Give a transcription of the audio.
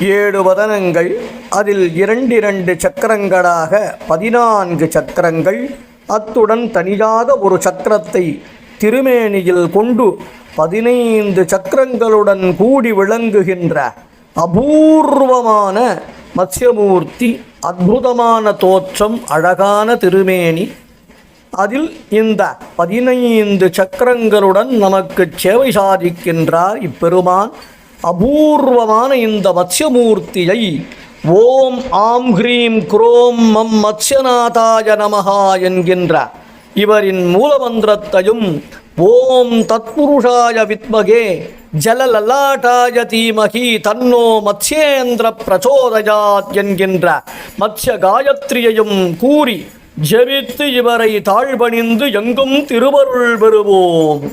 ஏழு வதனங்கள் அதில் இரண்டிரண்டு சக்கரங்களாக பதினான்கு சக்கரங்கள் அத்துடன் தனியாக ஒரு சக்கரத்தை திருமேனியில் கொண்டு பதினைந்து சக்கரங்களுடன் கூடி விளங்குகின்ற அபூர்வமான மத்ஸ்யமூர்த்தி அற்புதமான தோற்றம் அழகான திருமேனி. அதில் இந்த பதினைந்து சக்கரங்களுடன் நமக்கு சேவை சாதிக்கின்றார் இப்பெருமான். அபூர்வமான இந்த மத்ஸ்யமூர்த்தியை ஓம் ஆம் ஹ்ரீம் குரோம் மம் மத்ஸ்யநாதாய நமஹா என்கின்ற இவரின் மூலமந்திரத்தையும் ஓம் தத்புருஷாய வித்மகே ஜலலலாட்டாய தீமகி தன்னோ மத்ஸ்யேந்திர பிரச்சோதயாத் என்கின்ற மத்ய காயத்ரியையும் கூறி ஜெபித்து இவரை தாழ்பணிந்து எங்கும் திருவருள் பெறுவோம்.